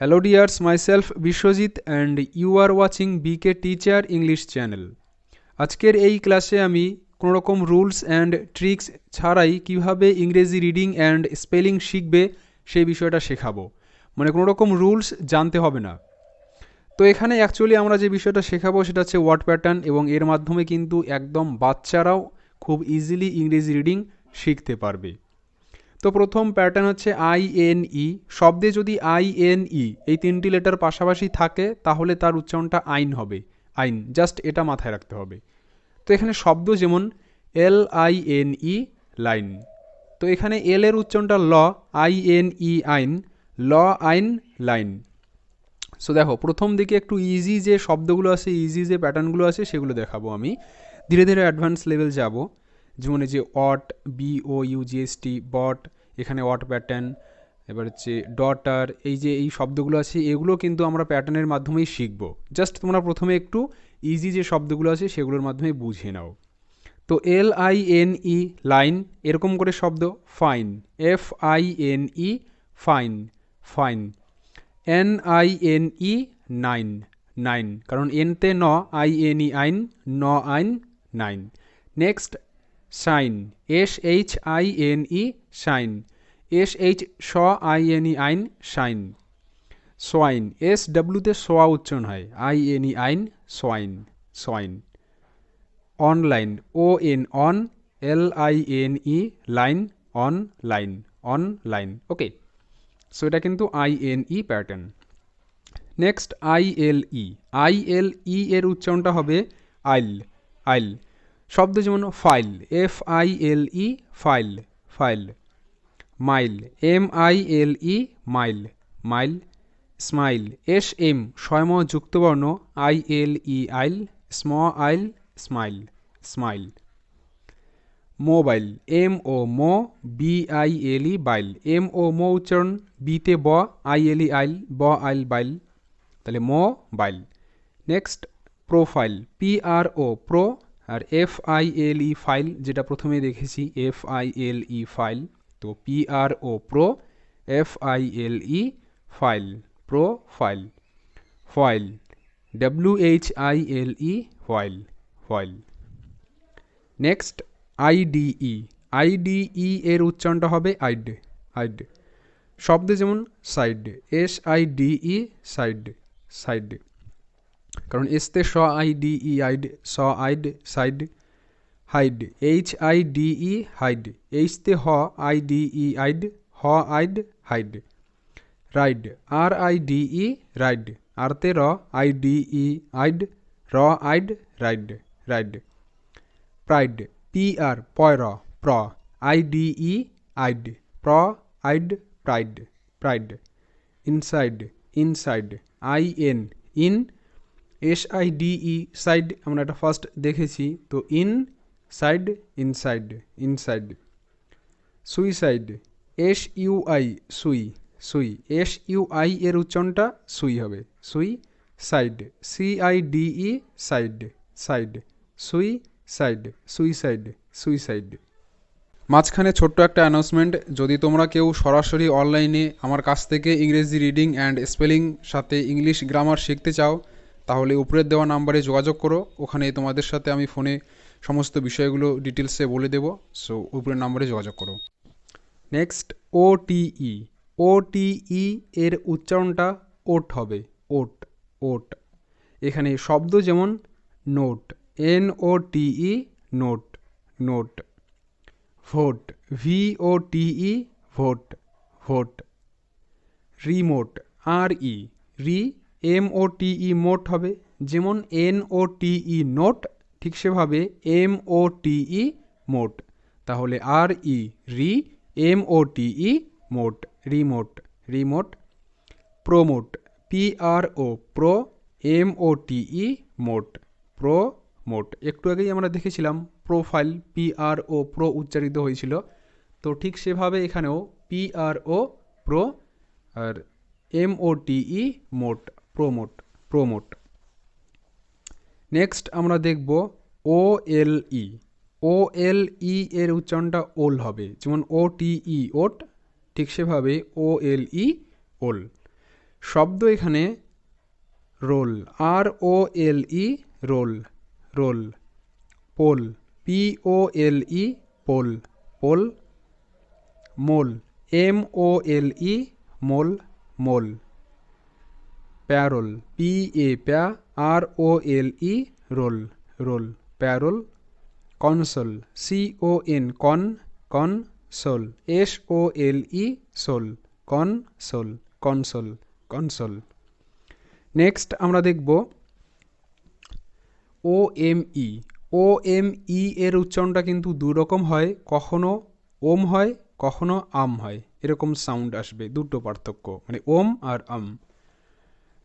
Hello dears, myself Bishwajit and you are watching BK Teacher English channel. আজকের এই ক্লাসে আমি কোনো রকম রুলস অ্যান্ড ট্রিক্স ছাড়াই কীভাবে ইংরেজি রিডিং অ্যান্ড স্পেলিং শিখবে সেই বিষয়টা শেখাবো। মানে কোনো রকম রুলস জানতে হবে না। তো এখানে অ্যাকচুয়ালি আমরা যে বিষয়টা শেখাবো সেটা হচ্ছে ওয়ার্ড প্যাটার্ন এবং এর মাধ্যমে কিন্তু একদম বাচ্চারাও খুব ইজিলি ইংরেজি রিডিং শিখতে পারবে। তো প্রথম প্যাটার্ন হচ্ছে আই এন ই শব্দে যদি আই এন ই এই তিনটি লেটার পাশাপাশি থাকে, তাহলে তার উচ্চারণটা আইন হবে। আইন জাস্ট এটা মাথায় রাখতে হবে। তো এখানে শব্দ যেমন L I N E line তো এখানে এল এর উচ্চারণটা ল আই এন ই আইন। ল, আইন লাইন সো দেখো, প্রথম দিকে একটু ইজি যে শব্দগুলো আছে ইজি যে প্যাটার্নগুলো আছে, সেগুলো দেখাবো আমি। ধীরে ধীরে অ্যাডভান্স লেভেল যাব। যেমন যে অট বি ও ইউ জিএসটি বট এখানে অট প্যাটার্ন এবার হচ্ছে ডটার এই যে এই শব্দগুলো আছে, এগুলো কিন্তু আমরা প্যাটার্নের মাধ্যমেই শিখব। জাস্ট তোমরা প্রথমে একটু ইজি যে শব্দগুলো আছে, সেগুলোর মাধ্যমে বুঝে নাও। তো L I N E line এরকম করে শব্দ fine F I N E fine fine N I N E nine nine কারণ এনতে ন আই এন ই আইন ন ine nine next shine S H I N E shine S H saw I N E ine shine swine. S ডাব্লিউতে সোয়া উচ্চারণ হয়। I N E আইন swine. Swine. Online. O N on, L I N E line, online online. Okay. So এটা কিন্তু I N E pattern. Next, I L E. I L E এর উচ্চারণটা হবে আইল। আইল। শব্দ যেমন file. F I L E file. File. Mile, M I L E, mile mile, smile, S M স্বয়ম যুক্তবর্ণ, আই এল ই আইল স্ম ile smile smile. Mobile, M O Md B I L E bile, M O মো উচ্চারণ, বিতে ব, I L E আইল ব আইল বাইল। তাহলে মো, বাইল। Next, profile, P R O, pro, R F I L E file, যেটা প্রথমে দেখেছি, F I L E file. তো P R O pro F I L E file pro file while W H I L E while while next IDE IDE এর উচ্চারণটা হবে I'd I'd শব্দে যেমন side S I DE side side কারণ এসতে স I DE I'd স I'd side hide H I D E hide এইচতে হ আই ডি ই আইড হ I'd hide. Ride R I D E ride. আরতে র I D E I'd র I'd ride ride. Pride P R পয় র, প্র I D E I'd প্র I'd pride pride. Inside inside I N in S I D E side, আমরা এটা first দেখেছি। তো in side, inside inside, suicide, S U I, সুই sui, S U I এর উচ্চারণটা সুই হবে। সুই, side, C I DE side side, সুই, সাইড, সুইসাইড সুইসাইড। মাঝখানে ছোট্ট একটা অ্যানাউন্সমেন্ট যদি তোমরা কেউ সরাসরি অনলাইনে আমার কাছ থেকে ইংরেজি রিডিং অ্যান্ড স্পেলিং সাথে ইংলিশ গ্রামার শিখতে চাও, তাহলে উপরের দেওয়া নাম্বারে যোগাযোগ করো। ওখানে তোমাদের সাথে আমি ফোনে সমস্ত বিষয়গুলো ডিটেলসে বলে দেব সো উপরের নাম্বারে যোগাযোগ করো। নেক্সট ও টিই ও টিই এর উচ্চারণটা ওট হবে, ওট ওট। এখানে শব্দ যেমন note N O TE note note. Vote V O TE vote vote. Remote R E re M O টিই মোট হবে, যেমন এন ও টিই নোট ঠিক সেভাবে এম ও টিই মোট। তাহলে আর ই, রি, এম ও টিই মোট, remote remote, promote, P R O, pro, M O টিই মোট pro মোট একটু আগেই আমরা দেখেছিলাম profile P R O, pro উচ্চারিত হয়েছিল। তো ঠিক সেভাবে এখানেও পি আর ও, প্রো আর এম ও টিই মোট, প্রোমোট প্রোমোট। নেক্সট আমরা দেখব ও এল ই ও এল ই এর উচ্চারণটা ওল হবে। যেমন ও টি ই ওট। ঠিক সেভাবে ও এল ই ওল শব্দ এখানে role. R O L E role. Role. Pole. P O L E pole. Pole. Mole. M O L E mole. Mole. Parole. P A প্যা। R O L E role role parole console C O N con con sole S O L E sole con sole console console next আমরা দেখব ও M ই ও M ই এর উচ্চারণটা কিন্তু দু রকম হয়, কখনো ওম হয়, কখনো আম হয়। এরকম সাউন্ড আসবে, দুটো পার্থক্য মানে ওম আর আম।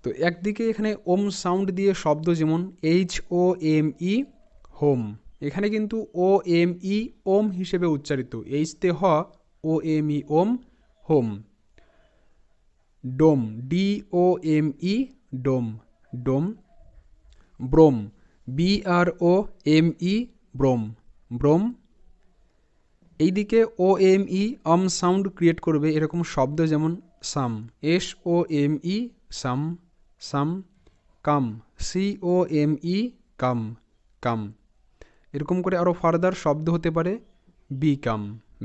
তো একদিকে এখানে ওম সাউন্ড দিয়ে শব্দ যেমন H O M E, home. এখানে কিন্তু ও এম ই, ওম হিসেবে উচ্চারিত। এইচ তে হ, ও এম ই, ওম, home. Dome, D O M E, dome. Dome, brome. B R O M E, brome. Brome. এইদিকে ও এম ই, অম সাউন্ড ক্রিয়েট করবে এরকম শব্দ যেমন some. S O M E, some. Some come C O M E come come এরকম করে আরও further শব্দ হতে পারে বি কাম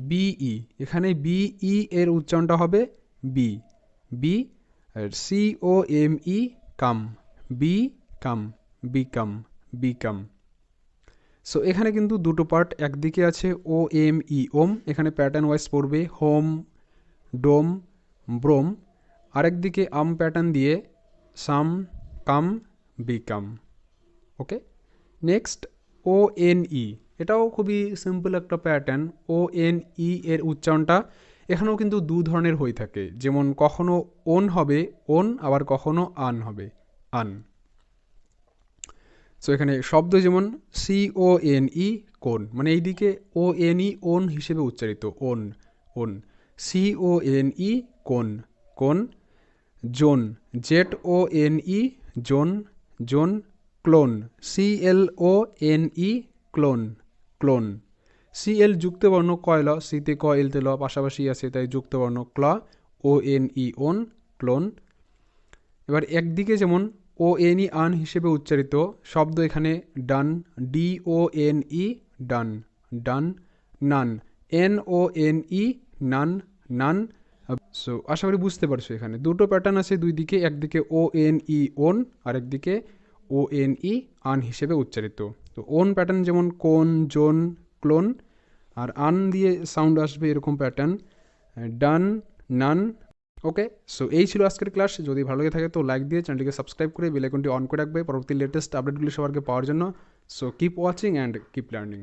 বিই এখানে বিই এর উচ্চারণটা হবে be be C O M E come be come become become so এখানে কিন্তু দুটো পার্ট একদিকে আছে ও এম ই ওম। এখানে প্যাটার্ন ওয়াইজ পড়বে হোম ডোম ব্রোম আরেকদিকে আম প্যাটার্ন দিয়ে some come become okay next O N E এটাও খুবই সিম্পল একটা প্যাটার্ন ও এন ই এর উচ্চারণটা। এখানেও কিন্তু দু ধরনের হয়ে থাকে। যেমন কখনো ওন হবে ওন আবার কখনো আন হবে আন সো এখানে শব্দ যেমন সি ও এন ই কোন মানে এইদিকে ও এন ই ওন হিসেবে উচ্চারিত on on C O N E cone cone zone Z O N E zone zone, clone C L O N E clone clone. C L যুক্তবর্ণ কয়ল, সিতে ক এল তেল পাশাপাশি আছে তাই যুক্তবর্ণ ক্ল O N E on, clone. এবার একদিকে যেমন ও এন ই আন হিসেবে উচ্চারিত, শব্দ এখানে done D O N E done done, none. N O N E none none so আশা করি বুঝতে পারছ এখানে। দুটো প্যাটার্ন আছে দুই দিকে একদিকে ও এন ই ওন আর একদিকে ও এন ই আন হিসেবে উচ্চারিত। তো ওন প্যাটার্ন যেমন কোন, জোন, ক্লোন, আর আন দিয়ে সাউন্ড আসবে এরকম প্যাটার্ন ডান, নান ওকে সো এই ছিল আজকের ক্লাস যদি ভালো লেগে থাকে তো লাইক দিয়ে চ্যানেলটিকে সাবস্ক্রাইব করে বেলাইকনটি অন করে রাখবে। পরবর্তী লেটেস্ট আপডেটগুলি সবার আগে পাওয়ার জন্য। So keep watching and keep learning